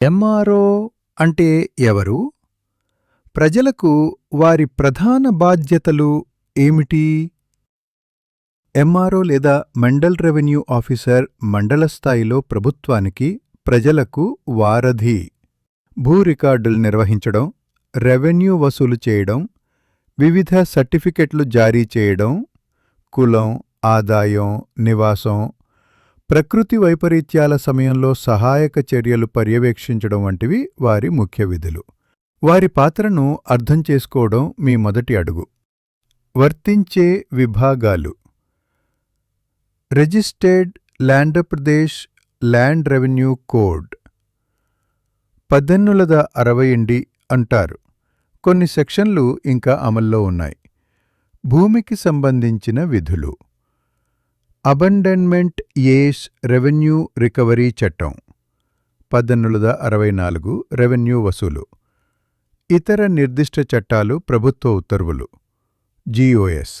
MRO అంటే ఎవరు? ప్రజలకు వారి ప్రధాన బాధ్యతలు ఏమిటి? ఎంఆర్ఓ లేదా మండల్ రెవెన్యూ ఆఫీసర్ మండల స్థాయిలో ప్రభుత్వానికి ప్రజలకు వారధి. భూ రికార్డులు నిర్వహించడం రెవెన్యూ వసూలు చేయడం వివిధ సర్టిఫికెట్లు జారీ చేయడం కులం ఆదాయం నివాసం ప్రకృతి వైపరీత్యాల సమయంలో సహాయక చర్యలు పర్యవేక్షించడం వంటివి వారి ముఖ్య విధులు. వారి పాత్రను అర్థం చేసుకోవడం మీ మొదటి అడుగు. వర్తించే విభాగాలు. రిజిస్టర్డ్ ల్యాండ్రప్రదేశ్ ల్యాండ్ రెవెన్యూ కోడ్. పద్దెన్నులద అరవై ఎండి అంటారు. కొన్ని సెక్షన్లు ఇంకా అమల్లో ఉన్నాయి. భూమికి సంబంధించిన విధులు. అబండన్మెంట్ ఏస్ రెవెన్యూ రికవరీ చట్టం పద్దెనిమిది అరవై నాలుగు రెవెన్యూ వసూలు ఇతర నిర్దిష్ట చట్టాలు ప్రభుత్వ ఉత్తర్వులు జిఓఎస్.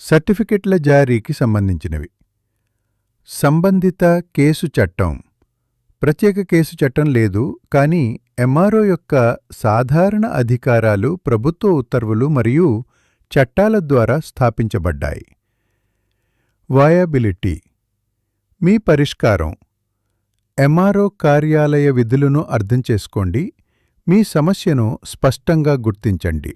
సర్టిఫికెట్ల జారీకి సంబంధించినవి. సంబంధిత కేసు చట్టం ప్రత్యేక కేసు చట్టం లేదు కానీ ఎంఆర్ఓ యొక్క సాధారణ అధికారాలు ప్రభుత్వ ఉత్తర్వులు మరియు చట్టాల ద్వారా స్థాపించబడ్డాయి. వయబిలిటీ. మీ పరిష్కారం. ఎంఆర్ఓ కార్యాలయ విధులను అర్థం చేసుకోండి. మీ సమస్యను స్పష్టంగా గుర్తించండి.